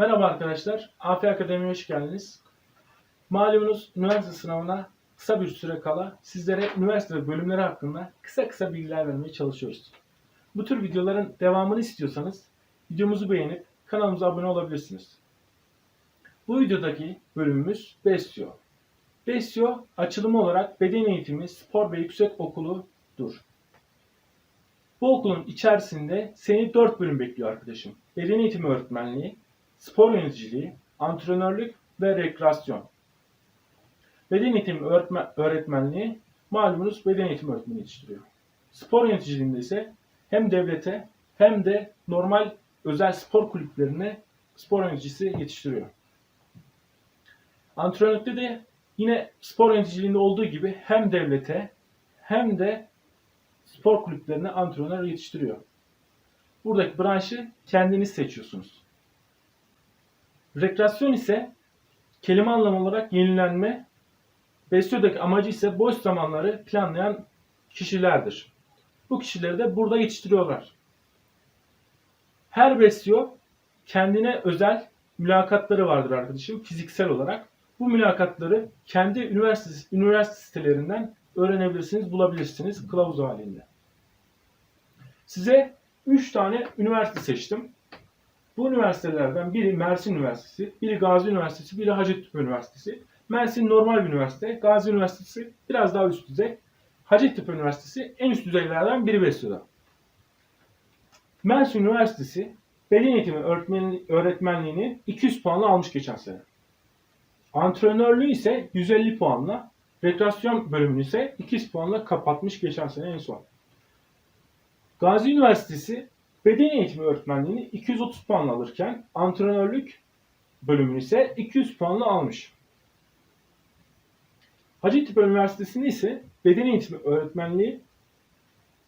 Merhaba arkadaşlar, AF Akademi'ye hoş geldiniz. Malumunuz üniversite sınavına kısa bir süre kala sizlere üniversite bölümleri hakkında kısa kısa bilgiler vermeye çalışıyoruz. Bu tür videoların devamını istiyorsanız videomuzu beğenip kanalımıza abone olabilirsiniz. Bu videodaki bölümümüz BESYO. BESYO açılımı olarak Beden Eğitimi Spor ve Yüksek Okulu'dur. Bu okulun içerisinde seni 4 bölüm bekliyor arkadaşım. Beden eğitimi öğretmenliği, spor yöneticiliği, antrenörlük ve rekreasyon. Beden eğitimi öğretmen, öğretmenliği malumunuz beden eğitimi öğretmeni yetiştiriyor. Spor yöneticiliğinde ise hem devlete hem de normal özel spor kulüplerine spor yöneticisi yetiştiriyor. Antrenörlükte de yine spor yöneticiliğinde olduğu gibi hem devlete hem de spor kulüplerine antrenör yetiştiriyor. Buradaki branşı kendiniz seçiyorsunuz. Rekreasyon ise kelime anlamı olarak yenilenme, Besyo'daki amacı ise boş zamanları planlayan kişilerdir. Bu kişileri de burada yetiştiriyorlar. Her Besyo kendine özel mülakatları vardır arkadaşım fiziksel olarak. Bu mülakatları kendi üniversite, üniversite sitelerinden öğrenebilirsiniz, bulabilirsiniz kılavuz halinde. Size 3 tane üniversite seçtim. Bu üniversitelerden biri Mersin Üniversitesi, biri Gazi Üniversitesi, biri Hacettepe Üniversitesi. Mersin normal bir üniversite, Gazi Üniversitesi biraz daha üst düzey. Hacettepe Üniversitesi en üst düzeylerden biri besliyor. Mersin Üniversitesi beden eğitimi öğretmen, öğretmenliğini 200 puanla almış geçen sene. Antrenörlüğü ise 150 puanla, rekreasyon bölümünü ise 200 puanla kapatmış geçen sene en son. Gazi Üniversitesi beden eğitimi öğretmenliğini 230 puanla alırken antrenörlük bölümünü ise 200 puanla almış. Hacettepe Üniversitesi'nde ise beden eğitimi öğretmenliği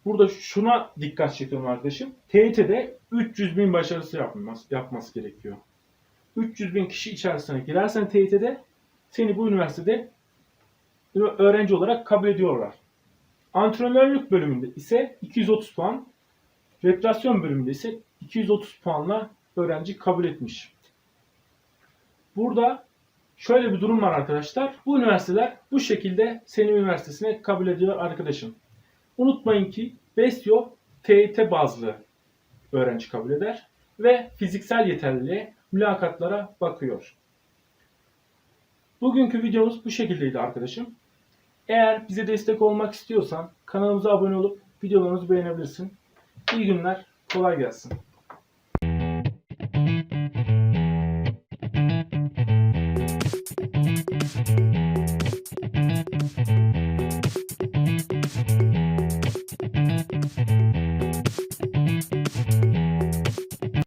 burada şuna dikkat çekiyorum arkadaşım. TYT'de 300 bin başarısı yapması, yapması gerekiyor. 300 bin kişi içerisine girersen TYT'de seni bu üniversitede öğrenci olarak kabul ediyorlar. Antrenörlük bölümünde ise 230 puan, rekreasyon bölümünde ise 230 puanla öğrenci kabul etmiş. Burada şöyle bir durum var arkadaşlar. Bu üniversiteler bu şekilde seni üniversitesine kabul ediyor arkadaşım. Unutmayın ki BESYO TYT bazlı öğrenci kabul eder ve fiziksel yeterliliğe, mülakatlara bakıyor. Bugünkü videomuz bu şekildeydi arkadaşım. Eğer bize destek olmak istiyorsan kanalımıza abone olup videolarımızı beğenebilirsin. İyi günler, kolay gelsin.